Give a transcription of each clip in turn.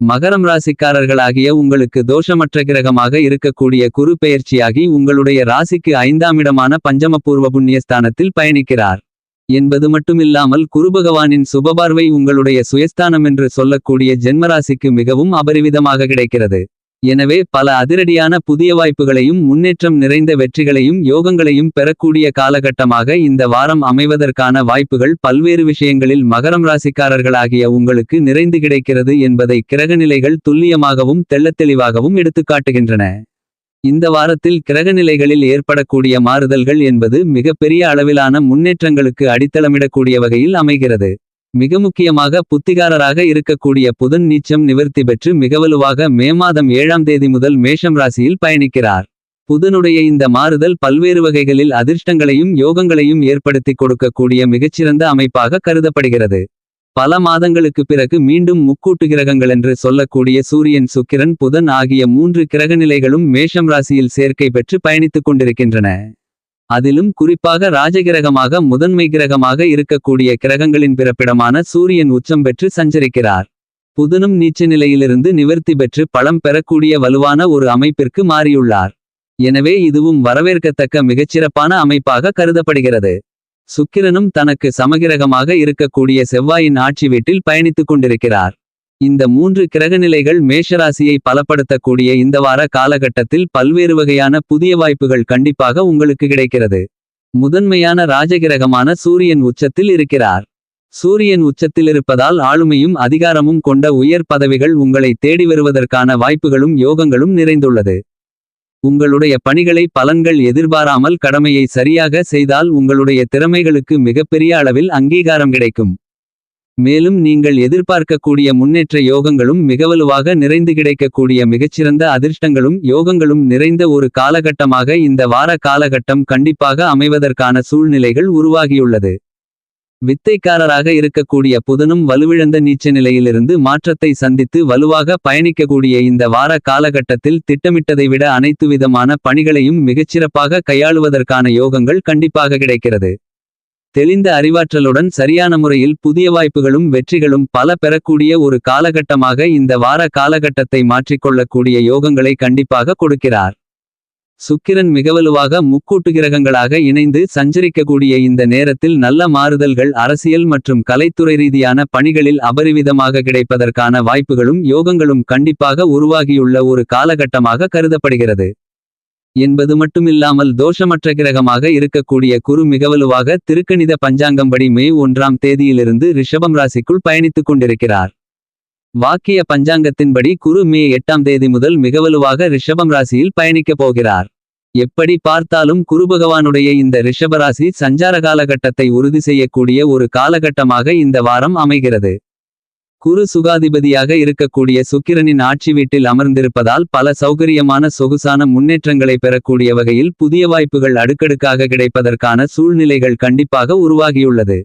மகரம் ராசிக்காரர்களாகிய உங்களுக்கு தோஷமற்ற கிரகமாக இருக்கக்கூடிய குரு பெயர்ச்சியாகி உங்களுடைய ராசிக்கு ஐந்தாம் இடமான பஞ்சமபூர்வ புண்ணியஸ்தானத்தில் பயணிக்கிறார். என்பது மட்டுமில்லாமல் குருபகவானின் சுபபார்வை உங்களுடைய சுயஸ்தானம் என்று சொல்லக்கூடிய ஜென்மராசிக்கு மிகவும் அபரிவிதமாக கிடைக்கிறது. எனவே பல அதிரடியான புதிய வாய்ப்புகளையும் முன்னேற்றம் நிறைந்த வெற்றிகளையும் யோகங்களையும் பெறக்கூடிய காலகட்டமாக இந்த வாரம் அமைவதற்கான வாய்ப்புகள் பல்வேறு விஷயங்களில் மகரம் ராசிக்காரர்களாகிய உங்களுக்கு நிறைந்து கிடைக்கிறது என்பதை கிரகநிலைகள் துல்லியமாகவும் தெள்ளத்தெளிவாகவும் எடுத்துக்காட்டுகின்றன. இந்த வாரத்தில் கிரகநிலைகளில் ஏற்படக்கூடிய மாறுதல்கள் என்பது மிகப்பெரிய அளவிலான முன்னேற்றங்களுக்கு அடித்தளமிடக்கூடிய வகையில் அமைகிறது. மிக முக்கியமாக புத்திகாரராக இருக்கக்கூடிய புதன் நீச்சம் நிவர்த்தி பெற்று மிகவலுவாக மே மாதம் ஏழாம் தேதி முதல் மேஷம் ராசியில் பயணிக்கிறார். புதனுடைய இந்த மாறுதல் பல்வேறு வகைகளில் அதிர்ஷ்டங்களையும் யோகங்களையும் ஏற்படுத்தி கொடுக்கக்கூடிய மிகச்சிறந்த அமைப்பாக கருதப்படுகிறது. பல மாதங்களுக்கு பிறகு மீண்டும் முக்கூட்டு கிரகங்கள் என்று சொல்லக்கூடிய சூரியன் சுக்கிரன் புதன் ஆகிய மூன்று கிரகநிலைகளும் மேஷம் ராசியில் சேர்க்கை பெற்று பயணித்துக் கொண்டிருக்கின்றன. அதிலும் குறிப்பாக ராஜகிரகமாக முதன்மை கிரகமாக இருக்கக்கூடிய கிரகங்களின் பிறப்பிடமான சூரியன் உச்சம் பெற்று சஞ்சரிக்கிறார். புதனும் நீச்ச நிலையிலிருந்து நிவர்த்தி பெற்று பலம் பெறக்கூடிய வலுவான ஒரு அமைப்பிற்கு மாறியுள்ளார். எனவே இதுவும் வரவேற்கத்தக்க மிகச்சிறப்பான அமைப்பாக கருதப்படுகிறது. சுக்கிரனும் தனக்கு சமகிரகமாக இருக்கக்கூடிய செவ்வாயின் ஆட்சி வீட்டில் பயணித்துக் கொண்டிருக்கிறார். இந்த மூன்று கிரகநிலைகள் மேஷராசியை பலப்படுத்தக்கூடிய இந்த வார காலகட்டத்தில் பல்வேறு வகையான புதிய வாய்ப்புகள் கண்டிப்பாக உங்களுக்கு கிடைக்கிறது. முதன்மையான ராஜகிரகமான சூரியன் உச்சத்தில் இருக்கிறார். சூரியன் உச்சத்தில் இருப்பதால் ஆளுமையும் அதிகாரமும் கொண்ட உயர் பதவிகள் உங்களை தேடி வருவதற்கான வாய்ப்புகளும் யோகங்களும் நிறைந்துள்ளது. உங்களுடைய பணிகளை பலன்கள் எதிர்பாராமல் கடமையை சரியாக செய்தால் உங்களுடைய திறமைகளுக்கு மிகப்பெரிய அளவில் அங்கீகாரம் கிடைக்கும். மேலும் நீங்கள் எதிர்பார்க்கக்கூடிய முன்னேற்ற யோகங்களும் மிகவலுவாக நிறைந்து கிடைக்கக்கூடிய மிகச்சிறந்த அதிர்ஷ்டங்களும் யோகங்களும் நிறைந்த ஒரு காலகட்டமாக இந்த வார காலகட்டம் கண்டிப்பாக அமைவதற்கான சூழ்நிலைகள் உருவாகியுள்ளது. வித்தைக்காரராக இருக்கக்கூடிய புதனும் வலுவிழந்த நீச்ச நிலையிலிருந்து மாற்றத்தை சந்தித்து வலுவாக பயணிக்கக்கூடிய இந்த வார காலகட்டத்தில் திட்டமிட்டதை விட அனைத்து விதமான பணிகளையும் மிகச்சிறப்பாக கையாளுவதற்கான யோகங்கள் கண்டிப்பாக கிடைக்கிறது. தெளிந்த அறிவாற்றலுடன் சரியான முறையில் புதிய வாய்ப்புகளும் வெற்றிகளும் பல பெறக்கூடிய ஒரு காலகட்டமாக இந்த வார காலகட்டத்தை மாற்றிக்கொள்ளக்கூடிய யோகங்களை கண்டிப்பாக கொடுக்கிறார். சுக்கிரன் மிகவலுவாக முக்கூட்டு கிரகங்களாக இணைந்து சஞ்சரிக்கக்கூடிய இந்த நேரத்தில் நல்ல மாறுதல்கள் அரசியல் மற்றும் கலைத்துறை ரீதியான பணிகளில் அபரிவிதமாக கிடைப்பதற்கான வாய்ப்புகளும் யோகங்களும் கண்டிப்பாக உருவாகியுள்ள ஒரு காலகட்டமாக கருதப்படுகிறது. என்பது மட்டுமில்லாமல் தோஷமற்ற கிரகமாக இருக்கக்கூடிய குரு மிகவலுவாக திருக்கணித பஞ்சாங்கம்படி மே ஒன்றாம் தேதியிலிருந்து ரிஷபம் ராசிக்குள் பயணித்துக் கொண்டிருக்கிறார். வாக்கிய பஞ்சாங்கத்தின்படி குரு மே எட்டாம் தேதி முதல் மிகவலுவாக ரிஷபம் ராசியில் பயணிக்கப் போகிறார். எப்படி பார்த்தாலும் குரு பகவானுடைய இந்த ரிஷபராசி சஞ்சார காலகட்டத்தை உறுதி செய்யக்கூடிய ஒரு காலகட்டமாக இந்த வாரம் அமைகிறது. குரு சுகாதிபதியாக இருக்கக்கூடிய சுக்கிரனின் ஆட்சி வீட்டில் அமர்ந்திருப்பதால் பல சௌகரியமான சொகுசான முன்னேற்றங்களை பெறக்கூடிய வகையில் புதிய வாய்ப்புகள் அடுக்கடுக்காக கிடைப்பதற்கான சூழ்நிலைகள் கண்டிப்பாக உருவாகியுள்ளது.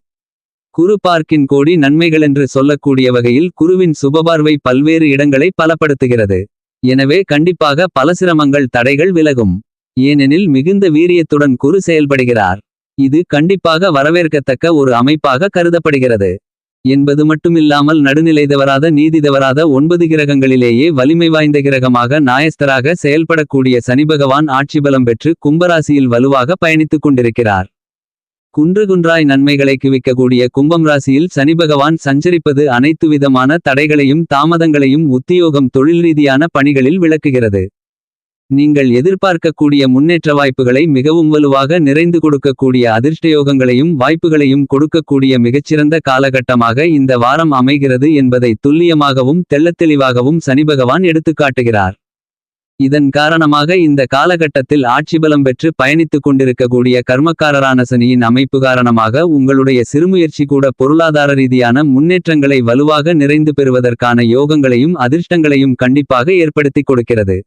குரு பார்க்கின் கோடி நன்மைகளென்று சொல்லக்கூடிய வகையில் குருவின் சுபபார்வை பல்வேறு இடங்களை பலப்படுத்துகிறது. எனவே கண்டிப்பாக பல சிரமங்கள் தடைகள் விலகும். ஏனெனில் மிகுந்த வீரியத்துடன் குரு செயல்படுகிறார். இது கண்டிப்பாக வரவேற்கத்தக்க ஒரு அமைப்பாக கருதப்படுகிறது. என்பது மட்டுமில்லாமல் நடுநிலைதவராத நீதிதவராத ஒன்பது கிரகங்களிலேயே வலிமை வாய்ந்த கிரகமாக நாயஸ்தராக செயல்படக்கூடிய சனிபகவான் ஆட்சிபலம் பெற்று கும்பராசியில் வலுவாக பயணித்துக் கொண்டிருக்கிறார். குன்று குன்றாய் நன்மைகளை குவிக்கக்கூடிய கும்பம் ராசியில் சனிபகவான் சஞ்சரிப்பது அனைத்து விதமான தடைகளையும் தாமதங்களையும் உத்தியோகம் தொழில் ரீதியான பணிகளில் விளக்குகிறது. நீங்கள் எதிர்பார்க்கக்கூடிய முன்னேற்ற வாய்ப்புகளை மிகவும் வலுவாக நிறைந்து கொடுக்கக்கூடிய அதிர்ஷ்டயோகங்களையும் வாய்ப்புகளையும் கொடுக்கக்கூடிய மிகச்சிறந்த காலகட்டமாக இந்த வாரம் அமைகிறது என்பதை துல்லியமாகவும் தெள்ளத்தெளிவாகவும் சனிபகவான் எடுத்துக்காட்டுகிறார் இதன் காரணமாக இந்த காலகட்டத்தில் ஆட்சிபலம் பெற்று பயணித்துக் கொண்டிருக்கக்கூடிய கர்மக்காரரான சனியின் அமைப்பு காரணமாக உங்களுடைய சிறுமுயற்சி கூட பொருளாதார ரீதியான முன்னேற்றங்களை வலுவாக நிறைந்து பெறுவதற்கான யோகங்களையும் அதிர்ஷ்டங்களையும் கண்டிப்பாக ஏற்படுத்திக் கொடுக்கிறது.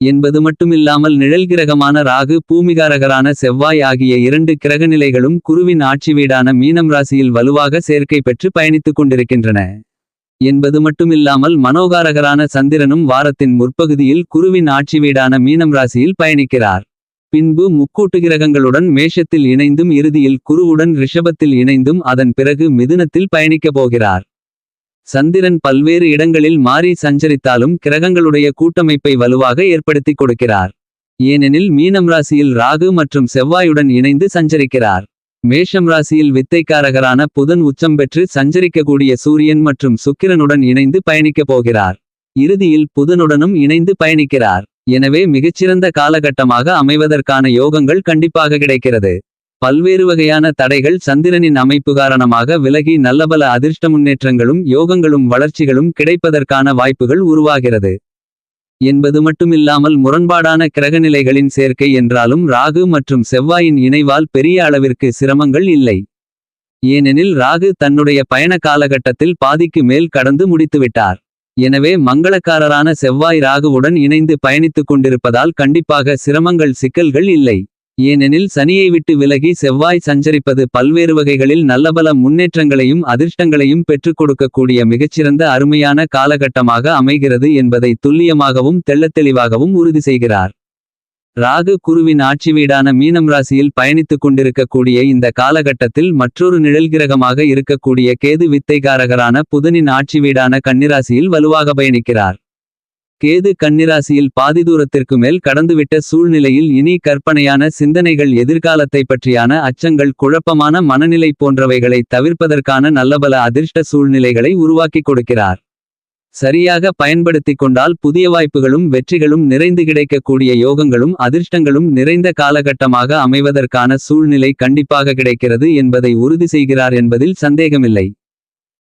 என்பது மட்டுமில்லாமல் நிழல் கிரகமான ராகு பூமிகாரகரான செவ்வாய் ஆகிய இரண்டு கிரகநிலைகளும் குருவின் ஆட்சி வீடான மீனம் ராசியில் வலுவாக சேர்க்கை பெற்று பயணித்துக் கொண்டிருக்கின்றன. என்பது மட்டுமில்லாமல் மனோகாரகரான சந்திரனும் வாரத்தின் முற்பகுதியில் குருவின் ஆட்சி வீடான மீனம் ராசியில் பயணிக்கிறார். பின்பு முக்கூட்டு கிரகங்களுடன் மேஷத்தில் இணைந்தும் இறுதியில் குருவுடன் ரிஷபத்தில் இணைந்தும் அதன் பிறகு மிதுனத்தில் பயணிக்கப் போகிறார். சந்திரன் பல்வேறு இடங்களில் மாறி சஞ்சரித்தாலும் கிரகங்களுடைய கூட்டமைப்பை வலுவாக ஏற்படுத்திக் கொடுக்கிறார். ஏனெனில் மீனம் ராசியில் ராகு மற்றும் செவ்வாயுடன் இணைந்து சஞ்சரிக்கிறார். மேஷம் ராசியில் வித்தைக்காரகரான புதன் உச்சம் பெற்று சஞ்சரிக்கக்கூடிய சூரியன் மற்றும் சுக்கிரனுடன் இணைந்து பயணிக்கப் போகிறார். இறுதியில் புதனுடனும் இணைந்து பயணிக்கிறார். எனவே மிகச்சிறந்த காலகட்டமாக அமைவதற்கான யோகங்கள் கண்டிப்பாக கிடைக்கிறது. பல்வேறு வகையான தடைகள் சந்திரனின் அமைப்பு காரணமாக விலகி நல்லபல அதிர்ஷ்ட முன்னேற்றங்களும் யோகங்களும் வளர்ச்சிகளும் கிடைப்பதற்கான வாய்ப்புகள் உருவாகிறது. என்பது மட்டுமில்லாமல் முரண்பாடான கிரகநிலைகளின் சேர்க்கை என்றாலும் ராகு மற்றும் செவ்வாயின் இணைவால் பெரிய அளவிற்கு சிரமங்கள் இல்லை. ஏனெனில் ராகு தன்னுடைய பயண காலகட்டத்தில் பாதிக்கு மேல் கடந்து முடித்துவிட்டார். எனவே மங்களக்காரரான செவ்வாய் ராகுவுடன் இணைந்து பயணித்துக் கொண்டிருப்பதால் கண்டிப்பாக சிரமங்கள் சிக்கல்கள் இல்லை. ஏனெனில் சனியை விட்டு விலகி செவ்வாய் சஞ்சரிப்பது பல்வேறு வகைகளில் நல்லபல முன்னேற்றங்களையும் அதிர்ஷ்டங்களையும் பெற்றுக் கொடுக்கக்கூடிய மிகச்சிறந்த அருமையான காலகட்டமாக அமைகிறது என்பதை துல்லியமாகவும் தெள்ளத்தெளிவாகவும் உறுதி செய்கிறார். ராகு குருவின் ஆட்சி வீடான மீனம் ராசியில் பயணித்துக் கொண்டிருக்கக்கூடிய இந்த காலகட்டத்தில் மற்றொரு நிழல் கிரகமாக இருக்கக்கூடிய கேது வித்தைகாரகரான புதனின் ஆட்சி வீடான கன்னிராசியில் வலுவாக பயணிக்கிறார். கேது கன்னிராசியில் பாதி தூரத்திற்கு மேல் கடந்துவிட்ட சூழ்நிலையில் இனி கற்பனையான சிந்தனைகள் எதிர்காலத்தை பற்றியான அச்சங்கள் குழப்பமான மனநிலை போன்றவைகளை தவிர்ப்பதற்கான நல்லபல அதிர்ஷ்ட சூழ்நிலைகளை உருவாக்கிக் கொடுக்கிறார். சரியாக பயன்படுத்திக் கொண்டால் புதிய வாய்ப்புகளும் வெற்றிகளும் நிறைந்து கிடைக்கக்கூடிய யோகங்களும் அதிர்ஷ்டங்களும் நிறைந்த காலகட்டமாக அமைவதற்கான சூழ்நிலை கண்டிப்பாக கிடைக்கிறது என்பதை உறுதி செய்கிறார் என்பதில் சந்தேகமில்லை.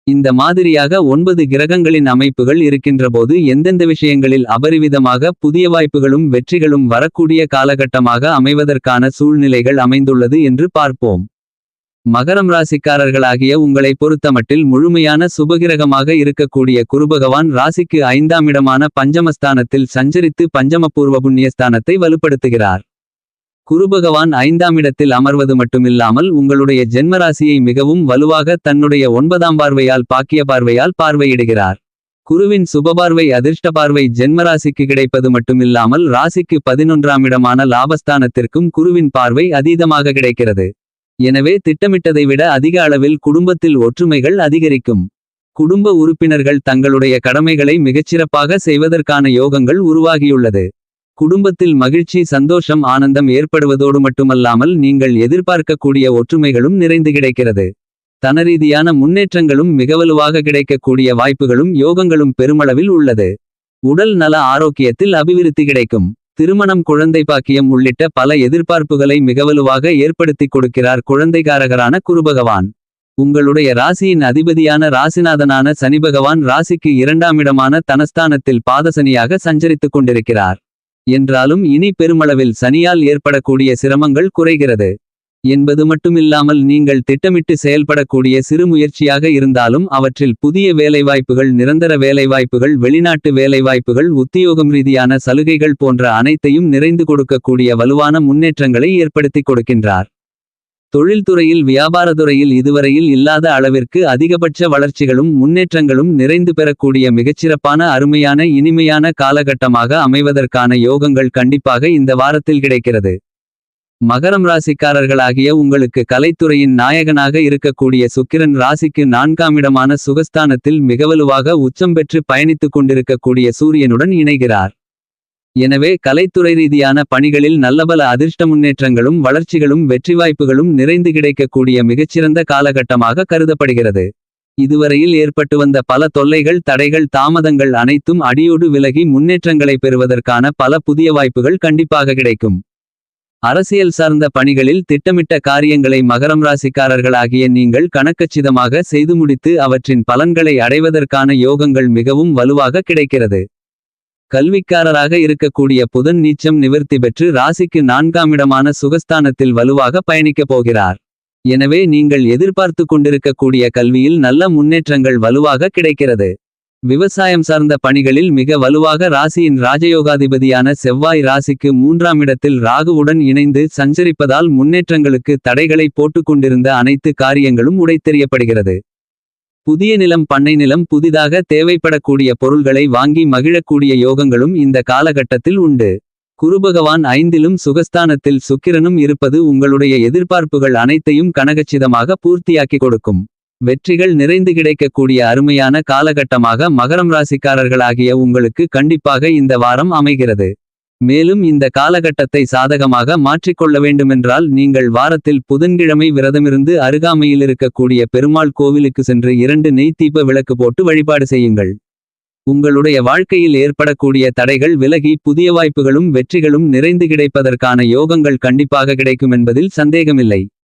இந்த மாதிரியாக ஒன்பது கிரகங்களின் அமைப்புகள் இருக்கின்றபோது எந்தெந்த விஷயங்களில் அபரிவிதமாக புதிய வாய்ப்புகளும் வெற்றிகளும் வரக்கூடிய காலகட்டமாக அமைவதற்கான சூழ்நிலைகள் அமைந்துள்ளது என்று பார்ப்போம். மகரம் ராசிக்காரர்களாகிய உங்களை பொறுத்தமட்டில் முழுமையான சுபகிரகமாக இருக்கக்கூடிய குருபகவான் ராசிக்கு ஐந்தாம் இடமான பஞ்சமஸ்தானத்தில் சஞ்சரித்து பஞ்சமபூர்வ புண்ணியஸ்தானத்தை வலுப்படுத்துகிறார். குருபகவான் ஐந்தாம் இடத்தில் அமர்வது மட்டுமில்லாமல் உங்களுடைய ஜென்மராசியை மிகவும் வலுவாக தன்னுடைய ஒன்பதாம் பார்வையால் பாக்கிய பார்வையால் பார்வையிடுகிறார். குருவின் சுபபார்வை அதிர்ஷ்ட பார்வை ஜென்மராசிக்கு கிடைப்பது மட்டுமில்லாமல் ராசிக்கு பதினொன்றாம் இடமான லாபஸ்தானத்திற்கும் குருவின் பார்வை அதீதமாக கிடைக்கிறது. எனவே திட்டமிட்டதை விட அதிக அளவில் குடும்பத்தில் ஒற்றுமைகள் அதிகரிக்கும். குடும்ப உறுப்பினர்கள் தங்களுடைய கடமைகளை மிகச்சிறப்பாக செய்வதற்கான யோகங்கள் உருவாகியுள்ளது. குடும்பத்தில் மகிழ்ச்சி சந்தோஷம் ஆனந்தம் ஏற்படுவதோடு மட்டுமல்லாமல் நீங்கள் எதிர்பார்க்கக்கூடிய ஒற்றுமைகளும் நிறைந்து கிடைக்கிறது. தனரீதியான முன்னேற்றங்களும் மிகவலுவாக கிடைக்கக்கூடிய வாய்ப்புகளும் யோகங்களும் பெருமளவில் உள்ளது. உடல் நல ஆரோக்கியத்தில் அபிவிருத்தி கிடைக்கும். திருமணம் குழந்தை பாக்கியம் உள்ளிட்ட பல எதிர்பார்ப்புகளை மிகவலுவாக ஏற்படுத்திக் கொடுக்கிறார் குழந்தைகாரகரான குருபகவான். உங்களுடைய ராசியின் அதிபதியான ராசிநாதனான சனிபகவான் ராசிக்கு இரண்டாம் இடமான தனஸ்தானத்தில் பாதசனியாக சஞ்சரித்துக் கொண்டிருக்கிறார். என்றாலும் இனி பெருமளவில் சனியால் ஏற்படக்கூடிய சிரமங்கள் குறைகிறது. என்பது மட்டுமில்லாமல் நீங்கள் திட்டமிட்டு செயல்படக்கூடிய சிறு முயற்சியாக இருந்தாலும் அவற்றில் புதிய வேலைவாய்ப்புகள் நிரந்தர வேலைவாய்ப்புகள் வெளிநாட்டு வேலைவாய்ப்புகள் உத்தியோகம் ரீதியான சலுகைகள் போன்ற அனைத்தையும் நிறைந்து கொடுக்கக்கூடிய வலுவான முன்னேற்றங்களை ஏற்படுத்திக் கொடுக்கின்றார். தொழில்துறையில் வியாபாரத்துறையில் இதுவரையில் இல்லாத அளவிற்கு அதிகபட்ச வளர்ச்சிகளும் முன்னேற்றங்களும் நிறைந்து பெறக்கூடிய மிகச்சிறப்பான அருமையான இனிமையான காலகட்டமாக அமைவதற்கான யோகங்கள் கண்டிப்பாக இந்த வாரத்தில் கிடைக்கிறது. மகரம் ராசிக்காரர்களாகிய உங்களுக்கு கலைத்துறையின் நாயகனாக இருக்கக்கூடிய சுக்கிரன் ராசிக்கு நான்காம் இடமான சுகஸ்தானத்தில் மிகவலுவாக உச்சம் பெற்று பயணித்துக் கொண்டிருக்கக்கூடிய சூரியனுடன் இணைகிறார். எனவே கலைத்துறை ரீதியான பணிகளில் நல்லபல அதிர்ஷ்ட முன்னேற்றங்களும் வளர்ச்சிகளும் வெற்றி வாய்ப்புகளும் நிறைந்து கிடைக்கக்கூடிய மிகச்சிறந்த காலகட்டமாக கருதப்படுகிறது. இதுவரையில் ஏற்பட்டு வந்த பல தொல்லைகள் தடைகள் தாமதங்கள் அனைத்தும் அடியோடு விலகி முன்னேற்றங்களை பெறுவதற்கான பல புதிய வாய்ப்புகள் கண்டிப்பாக கிடைக்கும். அரசியல் சார்ந்த பணிகளில் திட்டமிட்ட காரியங்களை மகரம் ராசிக்காரர்களாகிய நீங்கள் கணக்கச்சிதமாக செய்து முடித்து அவற்றின் பலன்களை அடைவதற்கான யோகங்கள் மிகவும் வலுவாக கிடைக்கிறது. கல்விக்காரராக இருக்கக்கூடிய புதன் நீச்சம் நிவர்த்தி பெற்று ராசிக்கு நான்காம் இடமான சுகஸ்தானத்தில் வலுவாக பயணிக்கப் போகிறார். எனவே நீங்கள் எதிர்பார்த்து கொண்டிருக்கக்கூடிய கல்வியில் நல்ல முன்னேற்றங்கள் வலுவாக கிடைக்கிறது. விவசாயம் சார்ந்த பணிகளில் மிக வலுவாக ராசியின் ராஜயோகாதிபதியான செவ்வாய் ராசிக்கு மூன்றாம் இடத்தில் ராகுவுடன் இணைந்து சஞ்சரிப்பதால் முன்னேற்றங்களுக்கு தடைகளை போட்டுக் கொண்டிருந்த அனைத்து காரியங்களும் உடைத்தெறியப்படுகிறது. புதிய நிலம் பண்ணை நிலம் புதிதாக தேவைப்படக்கூடிய பொருள்களை வாங்கி மகிழக்கூடிய யோகங்களும் இந்த காலகட்டத்தில் உண்டு. குருபகவான் ஐந்திலும் சுகஸ்தானத்தில் சுக்கிரனும் இருப்பது உங்களுடைய எதிர்பார்ப்புகள் அனைத்தையும் கனகச்சிதமாக பூர்த்தியாக்கி கொடுக்கும். வெற்றிகள் நிறைந்து கிடைக்கக்கூடிய அருமையான காலகட்டமாக மகரம் ராசிக்காரர்களாகிய உங்களுக்கு கண்டிப்பாக இந்த வாரம் அமைகிறது. மேலும் இந்த காலகட்டத்தை சாதகமாக மாற்றிக்கொள்ள வேண்டுமென்றால் நீங்கள் வாரத்தில் புதன்கிழமை விரதமிருந்து அருகாமையில் இருக்கக்கூடிய பெருமாள் கோவிலுக்கு சென்று இரண்டு நெய்த்தீப விளக்கு போட்டு வழிபாடு செய்யுங்கள். உங்களுடைய வாழ்க்கையில் ஏற்படக்கூடிய தடைகள் விலகி புதிய வாய்ப்புகளும் வெற்றிகளும் நிறைந்து கிடைப்பதற்கான யோகங்கள் கண்டிப்பாக கிடைக்கும் என்பதில் சந்தேகமில்லை.